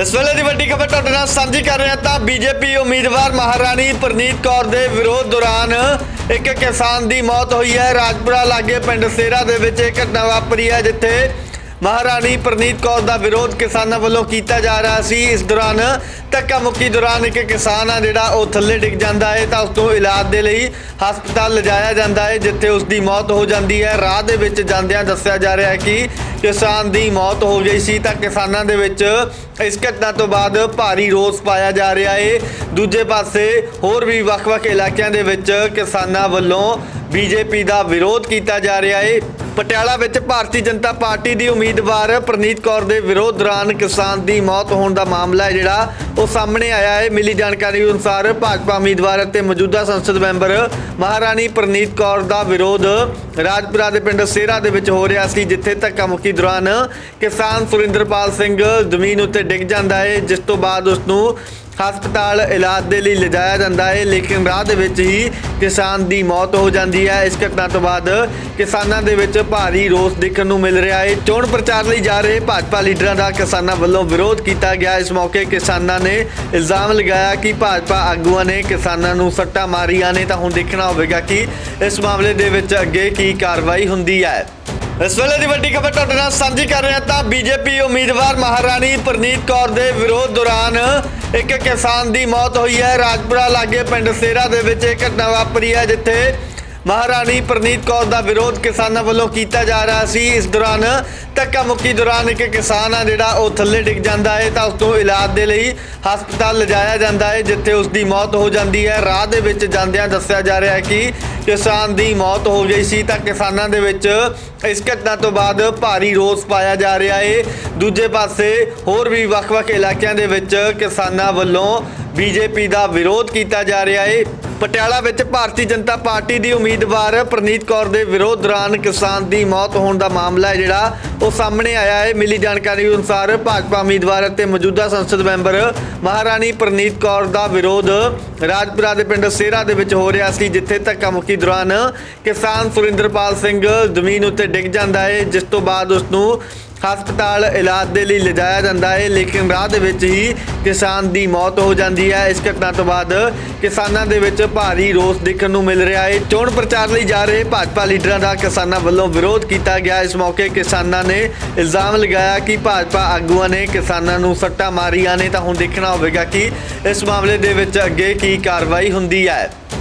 ਇਸ ਵੇਲੇ ਦੀ ਵੱਡੀ ਖਬਰ ਤੁਹਾਡੇ ਨਾਲ ਸਾਂਝੀ ਕਰ ਰਹੇ ਹਾਂ ਤਾਂ ਬੀਜੇਪੀ ਉਮੀਦਵਾਰ ਮਹਾਰਾਣੀ ਪ੍ਰਨੀਤ ਕੌਰ ਦੇ ਵਿਰੋਧ ਦੌਰਾਨ ਇੱਕ ਕਿਸਾਨ ਦੀ ਮੌਤ ਹੋਈ ਹੈ। ਰਾਜਪੁਰਾ ਲਾਗੇ ਪਿੰਡ ਸੇਰਾ ਦੇ ਵਿੱਚ ਇਹ ਘਟਨਾ ਵਾਪਰੀ ਹੈ, ਜਿੱਥੇ ਮਹਾਰਾਣੀ ਪ੍ਰਨੀਤ ਕੌਰ ਦਾ ਵਿਰੋਧ ਕਿਸਾਨਾਂ ਵੱਲੋਂ ਕੀਤਾ ਜਾ ਰਿਹਾ ਸੀ। ਇਸ ਦੌਰਾਨ ਧੱਕਾ ਮੁੱਕੀ ਦੌਰਾਨ ਇੱਕ ਕਿਸਾਨ ਆ ਜਿਹੜਾ ਉਹ ਥੱਲੇ ਡਿੱਗ ਜਾਂਦਾ ਹੈ, ਤਾਂ ਉਸ ਤੋਂ ਇਲਾਜ ਦੇ ਲਈ ਹਸਪਤਾਲ ਲਿਜਾਇਆ ਜਾਂਦਾ ਹੈ, ਜਿੱਥੇ ਉਸ ਦੀ ਮੌਤ ਹੋ ਜਾਂਦੀ ਹੈ। ਰਾਹ ਦੇ ਵਿੱਚ ਜਾਂਦਿਆਂ ਦੱਸਿਆ ਜਾ ਰਿਹਾ ਹੈ ਕਿ ਕਿਸਾਨ ਦੀ ਮੌਤ ਹੋ ਗਈ ਸੀ, ਤਾਂ ਕਿਸਾਨਾਂ ਦੇ ਵਿੱਚ ਇਸ ਘਟਨਾ ਤੋਂ ਬਾਅਦ ਭਾਰੀ ਰੋਸ ਪਾਇਆ ਜਾ ਰਿਹਾ ਹੈ। ਦੂਜੇ ਪਾਸੇ ਹੋਰ ਵੀ ਵੱਖ-ਵੱਖ ਇਲਾਕਿਆਂ ਦੇ ਵਿੱਚ ਕਿਸਾਨਾਂ ਵੱਲੋਂ ਬੀਜੇਪੀ ਦਾ ਵਿਰੋਧ ਕੀਤਾ ਜਾ ਰਿਹਾ ਹੈ। ਪਟਿਆਲਾ ਵਿੱਚ ਭਾਰਤੀ ਜਨਤਾ ਪਾਰਟੀ ਦੀ ਉਮੀਦਵਾਰ ਪ੍ਰਨੀਤ ਕੌਰ ਦੇ ਵਿਰੋਧ ਦੌਰਾਨ ਕਿਸਾਨ ਦੀ ਮੌਤ ਹੋਣ ਦਾ ਮਾਮਲਾ ਹੈ ਜਿਹੜਾ ਉਹ ਸਾਹਮਣੇ ਆਇਆ ਹੈ। ਮਿਲੀ ਜਾਣਕਾਰੀ ਅਨੁਸਾਰ ਭਾਜਪਾ ਉਮੀਦਵਾਰ ਅਤੇ ਮੌਜੂਦਾ ਸੰਸਦ ਮੈਂਬਰ ਮਹਾਰਾਣੀ ਪ੍ਰਨੀਤ ਕੌਰ ਦਾ ਵਿਰੋਧ ਰਾਜਪੁਰਾ ਦੇ ਪਿੰਡ ਸੇਰਾ ਦੇ ਵਿੱਚ ਹੋ ਰਿਹਾ ਸੀ, ਜਿੱਥੇ ਧੱਕਾ ਮੁੱਕੀ ਦੌਰਾਨ ਕਿਸਾਨ ਸੁਰਿੰਦਰਪਾਲ ਸਿੰਘ ਜ਼ਮੀਨ ਉੱਤੇ ਡਿੱਗ ਜਾਂਦਾ ਹੈ, ਜਿਸ ਤੋਂ ਬਾਅਦ ਉਸ ਨੂੰ ਹਸਪਤਾਲ ਇਲਾਜ ਦੇ ਲਈ ਲਿਜਾਇਆ ਜਾਂਦਾ ਹੈ, ਲੇਕਿਨ ਰਾਹ ਦੇ ਵਿੱਚ ਹੀ ਕਿਸਾਨ ਦੀ ਮੌਤ ਹੋ ਜਾਂਦੀ ਹੈ। ਇਸ ਘਟਨਾ ਤੋਂ ਬਾਅਦ ਕਿਸਾਨਾਂ ਦੇ ਵਿੱਚ ਭਾਰੀ ਰੋਸ ਦੇਖਣ ਨੂੰ ਮਿਲ ਰਿਹਾ ਹੈ। ਚੋਣ ਪ੍ਰਚਾਰ ਲਈ ਜਾ ਰਹੇ ਭਾਜਪਾ ਲੀਡਰਾਂ ਦਾ ਕਿਸਾਨਾਂ ਵੱਲੋਂ ਵਿਰੋਧ ਕੀਤਾ ਗਿਆ। ਇਸ ਮੌਕੇ ਕਿਸਾਨਾਂ ਨੇ ਇਲਜ਼ਾਮ ਲਗਾਇਆ ਕਿ ਭਾਜਪਾ ਆਗੂਆਂ ਨੇ ਕਿਸਾਨਾਂ ਨੂੰ ਸੱਟਾਂ ਮਾਰੀਆਂ ਨੇ। ਤਾਂ ਹੁਣ ਦੇਖਣਾ ਹੋਵੇਗਾ ਕਿ ਇਸ ਮਾਮਲੇ ਦੇ ਵਿੱਚ ਅੱਗੇ ਕੀ ਕਾਰਵਾਈ ਹੁੰਦੀ ਹੈ। ਇਸ ਵੇਲੇ ਦੀ ਵੱਡੀ ਖਬਰ ਤੁਹਾਡੇ ਨਾਲ ਸਾਂਝੀ ਕਰ ਰਹੇ ਹਾਂ ਤਾਂ ਬੀਜੇਪੀ ਉਮੀਦਵਾਰ ਮਹਾਰਾਣੀ ਪ੍ਰਨੀਤ ਕੌਰ ਦੇ ਵਿਰੋਧ ਦੌਰਾਨ ਇੱਕ ਕਿਸਾਨ ਦੀ ਮੌਤ ਹੋਈ ਹੈ। ਰਾਜਪੁਰਾ ਲਾਗੇ ਪਿੰਡ ਸੇਰਾ ਦੇ ਵਿੱਚ ਇਹ ਘਟਨਾ ਵਾਪਰੀ ਹੈ, ਜਿੱਥੇ ਮਹਾਰਾਣੀ ਪ੍ਰਨੀਤ ਕੌਰ ਦਾ ਵਿਰੋਧ ਕਿਸਾਨਾਂ ਵੱਲੋਂ ਕੀਤਾ ਜਾ ਰਿਹਾ ਸੀ। ਇਸ ਦੌਰਾਨ ਧੱਕਾ ਮੁੱਕੀ ਦੌਰਾਨ ਇੱਕ ਕਿਸਾਨ ਆ ਜਿਹੜਾ ਉਹ ਥੱਲੇ ਡਿੱਗ ਜਾਂਦਾ ਹੈ ਤਾਂ ਉਸ ਤੋਂ ਇਲਾਜ ਦੇ ਲਈ ਹਸਪਤਾਲ ਲਿਜਾਇਆ ਜਾਂਦਾ ਹੈ, ਜਿੱਥੇ ਉਸ ਦੀ ਮੌਤ ਹੋ ਜਾਂਦੀ ਹੈ। ਰਾਹ ਦੇ ਵਿੱਚ ਜਾਂਦਿਆਂ ਦੱਸਿਆ ਜਾ ਰਿਹਾ ਹੈ ਕਿ ਕਿਸਾਨ ਦੀ ਮੌਤ ਹੋ ਗਈ ਸੀ ਤਾਂ ਕਿਸਾਨਾਂ ਦੇ ਵਿੱਚ ਇਸ ਘਟਨਾ ਤੋਂ ਬਾਅਦ ਭਾਰੀ ਰੋਸ ਪਾਇਆ ਜਾ ਰਿਹਾ ਹੈ। ਦੂਜੇ ਪਾਸੇ ਹੋਰ ਵੀ ਵੱਖ-ਵੱਖ ਇਲਾਕਿਆਂ ਦੇ ਵਿੱਚ ਕਿਸਾਨਾਂ ਵੱਲੋਂ ਬੀਜੇਪੀ ਦਾ ਵਿਰੋਧ ਕੀਤਾ ਜਾ ਰਿਹਾ ਹੈ। ਪਟਿਆਲਾ ਵਿੱਚ ਭਾਰਤੀ ਜਨਤਾ ਪਾਰਟੀ ਦੀ ਉਮੀਦਵਾਰ ਪ੍ਰਨੀਤ ਕੌਰ ਦੇ ਵਿਰੋਧ ਦੌਰਾਨ ਕਿਸਾਨ ਦੀ ਮੌਤ ਹੋਣ ਦਾ ਮਾਮਲਾ ਹੈ ਜਿਹੜਾ ਉਹ ਸਾਹਮਣੇ ਆਇਆ ਹੈ। ਮਿਲੀ ਜਾਣਕਾਰੀ ਅਨੁਸਾਰ ਭਾਜਪਾ ਉਮੀਦਵਾਰ ਅਤੇ ਮੌਜੂਦਾ ਸੰਸਦ ਮੈਂਬਰ ਮਹਾਰਾਣੀ ਪ੍ਰਨੀਤ ਕੌਰ ਦਾ ਵਿਰੋਧ ਰਾਜਪੁਰਾ ਦੇ ਪਿੰਡ ਸੇਰਾ ਦੇ ਵਿੱਚ ਹੋ ਰਿਹਾ ਸੀ, ਜਿੱਥੇ ਧੱਕਾ ਮੁੱਕੀ ਦੌਰਾਨ ਕਿਸਾਨ ਸੁਰਿੰਦਰਪਾਲ ਸਿੰਘ ਜ਼ਮੀਨ ਉੱਤੇ ਡਿੱਗ ਜਾਂਦਾ ਹੈ, ਜਿਸ ਤੋਂ ਬਾਅਦ ਉਸ ਨੂੰ ਹਸਪਤਾਲ ਇਲਾਜ ਦੇ ਲਈ ਲਿਜਾਇਆ ਜਾਂਦਾ ਹੈ, ਲੇਕਿਨ ਰਾਹ ਦੇ ਵਿੱਚ ਹੀ ਕਿਸਾਨ ਦੀ ਮੌਤ ਹੋ ਜਾਂਦੀ ਹੈ। ਇਸ ਘਟਨਾ ਤੋਂ ਬਾਅਦ ਕਿਸਾਨਾਂ ਦੇ ਵਿੱਚ ਭਾਰੀ ਰੋਸ ਦੇਖਣ ਨੂੰ ਮਿਲ ਰਿਹਾ ਹੈ। ਚੋਣ ਪ੍ਰਚਾਰ ਲਈ ਜਾ ਰਹੇ ਭਾਜਪਾ ਲੀਡਰਾਂ ਦਾ ਕਿਸਾਨਾਂ ਵੱਲੋਂ ਵਿਰੋਧ ਕੀਤਾ ਗਿਆ। ਇਸ ਮੌਕੇ ਕਿਸਾਨਾਂ ਨੇ ਇਲਜ਼ਾਮ ਲਗਾਇਆ ਕਿ ਭਾਜਪਾ ਆਗੂਆਂ ਨੇ ਕਿਸਾਨਾਂ ਨੂੰ ਸੱਟਾਂ ਮਾਰੀਆਂ ਨੇ। ਤਾਂ ਹੁਣ ਦੇਖਣਾ ਹੋਵੇਗਾ ਕਿ ਇਸ ਮਾਮਲੇ ਦੇ ਵਿੱਚ ਅੱਗੇ ਕੀ ਕਾਰਵਾਈ ਹੁੰਦੀ ਹੈ।